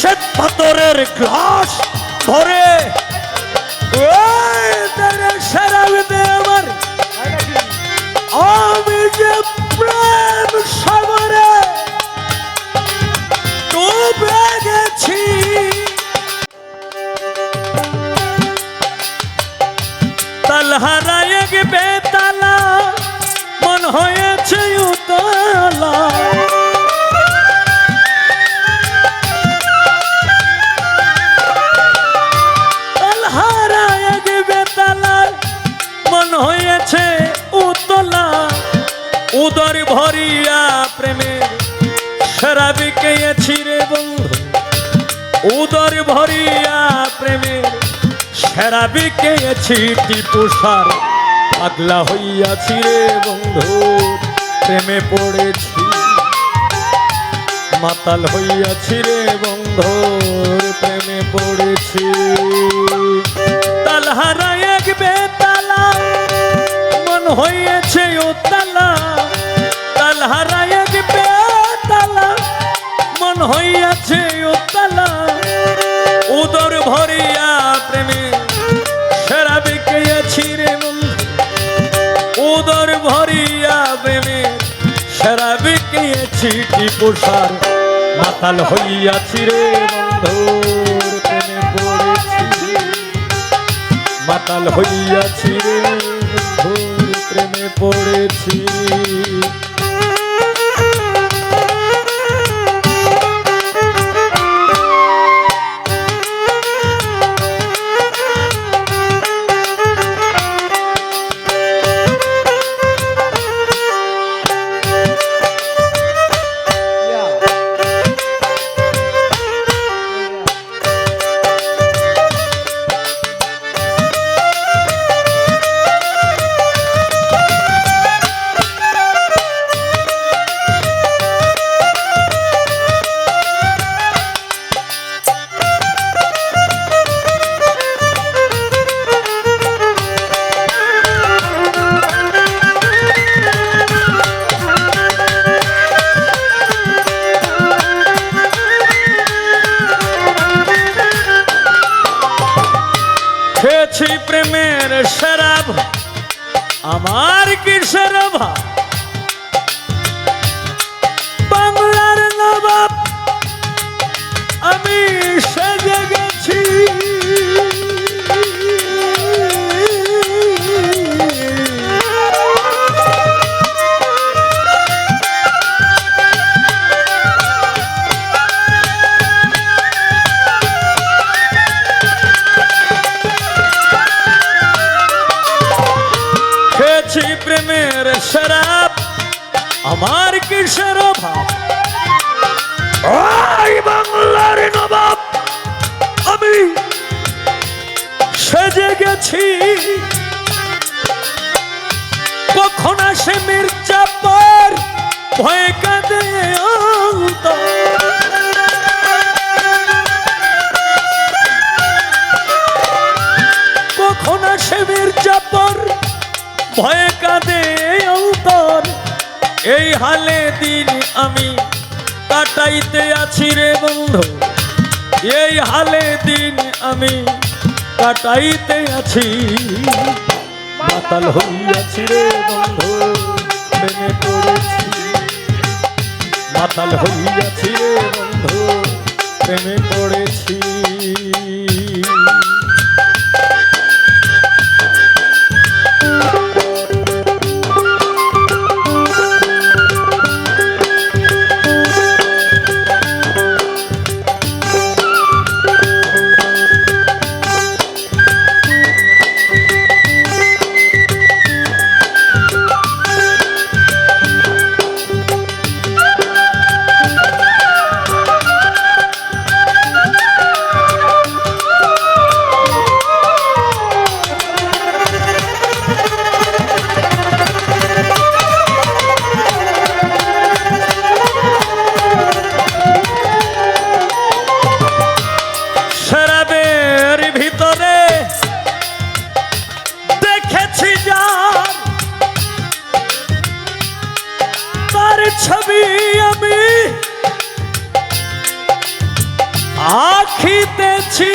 শ্বেত পাথরের গ্লাস দে আমার। আমি যে প্রেম সাগরে ডুবে গেছি। তালহারা এক বেতালা, মন হয়েছে উদর ভরিয়া প্রেমের শরাবি কেছি টিপুষার পাগলা হইয়াছি রে বন্ধু, প্রেমে পড়েছি। মাতাল হইয়াছি রে বন্ধুর প্রেমে পড়েছি। তালহারা এক বেতালা, মন হইয়াছে ও তালা তালহারা এক বেতালা, মন হইয়াছে ভরিয়া প্রেমে সেরা বিকেছি রে বন্ধু উদর ভরিয়া প্রেমে সেরা বিকেছি টিপুষার মাতাল হইয়াছি রে পড়েছি। মাতাল হইয়াছি রে বন্ধুর প্রেমে পড়েছি। কিসের অভাব। বাংলার নবাব আমি সেজে গেছি কখন আসে মির্জাপুর ভয় কাঁদে। কখন আসে মির্জাপুর ভয়ে কাঁদে অন্তর। এই হালে দিন আমি কাটাইতে আছি রে বন্ধু। এই হালে দিন আমি কাটাইতে আছি। মাতাল হইয়াছি রে বন্ধু প্রেমে পড়েছি। মাতাল হইয়াছি রে বন্ধু প্রেমে পড়েছি। ছবি আমি আখিতেছি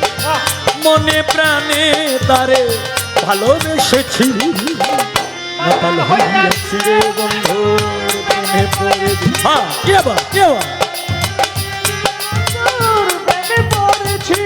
মনে প্রাণে তারে ভালোবেসেছি। মাতাল হইয়াছি রে বন্ধু প্রেমে পড়েছি। হ্যাঁ কে বা কে বা প্রেমে পড়েছি।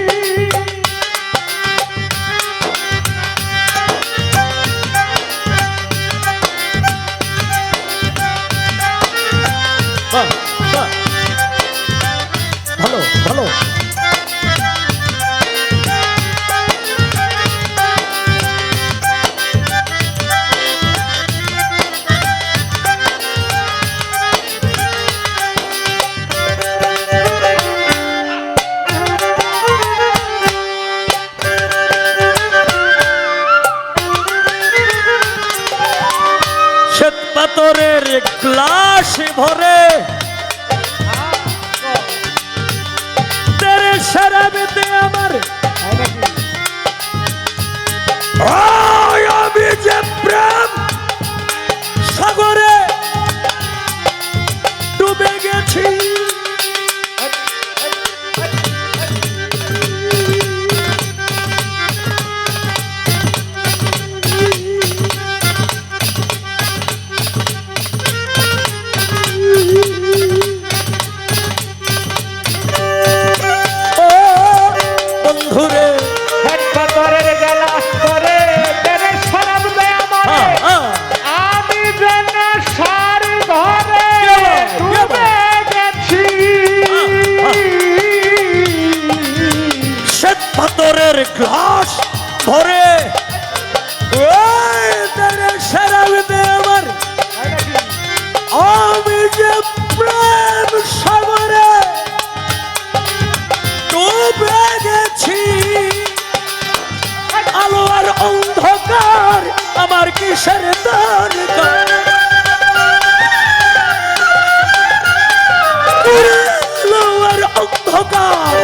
অন্ধকার,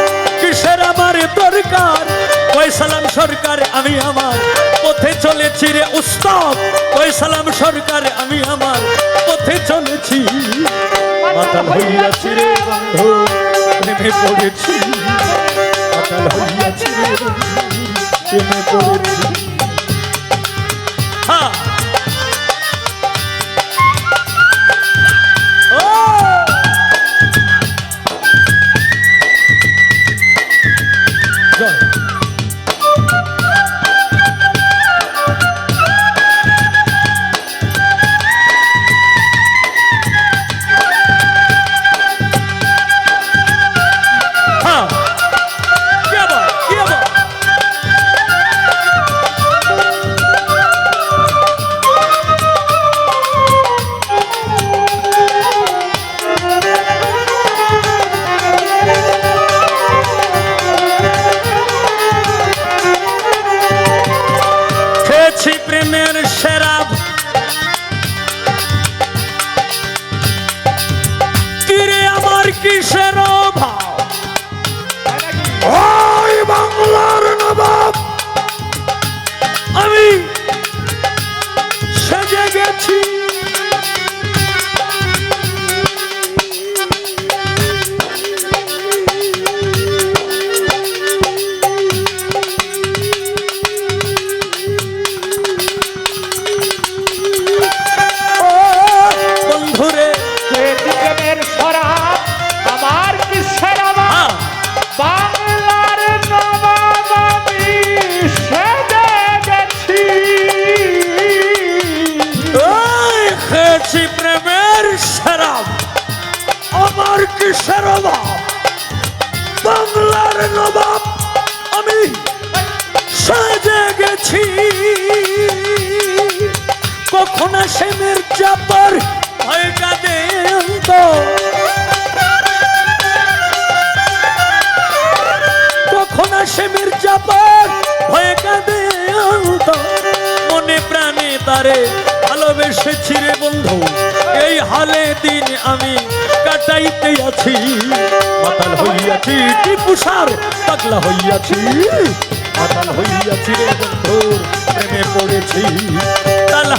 কিসের আমার দরকার? ওই সালাম সরকার, আমি আমার পথে চলেছি রে উস্তাদ। ওই সালাম সরকার, আমি আমার পথে চলেছি। মাতাল হইয়াছি রে বন্ধু, প্রেমে পড়েছি। মাতাল হইয়াছি রে বন্ধু, প্রেমে পড়েছি। হ্যাঁ। আমার কিসের অভাব, বাংলার নবাব আমি সাজে গেছি। কখন আসে মির্জাপর ভয় কাঁদে কখন আসে মির্জাপর ভয়ে কাঁদে মনে প্রাণে তারে ভালোবেসেছি রে বন্ধু। এই হালে দিন আমি কাটাইতে আছি। মাতাল হইয়াছি টিপুসার পাগলা হইয়াছি। মাতাল হইয়াছি রে বন্ধুর, প্রেমে পড়েছি। তাল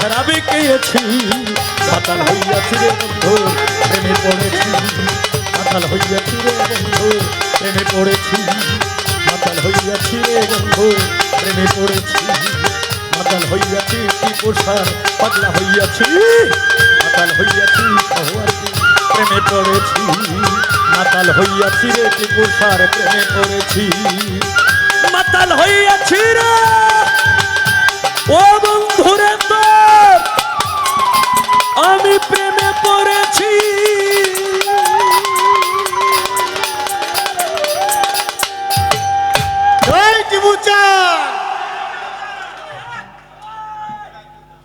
শরাবে পেয়েছি মাতাল হইয়াছি রে বন্ধু, প্রেমে পড়েছি। মাতাল হইয়াছি রে বন্ধু, প্রেমে পড়েছি। মাতাল হইয়াছি রে বন্ধু, প্রেমে পড়েছি। মাতাল হইয়াছি কি পোষার, পাগলা হইয়াছি। মাতাল হইয়াছি সহয়াছি প্রেমে পড়েছি। মাতাল হইয়াছি রে কি পোষার, প্রেমে পড়েছি। মাতাল হইয়াছি রে আমি প্রেমে পড়েছি।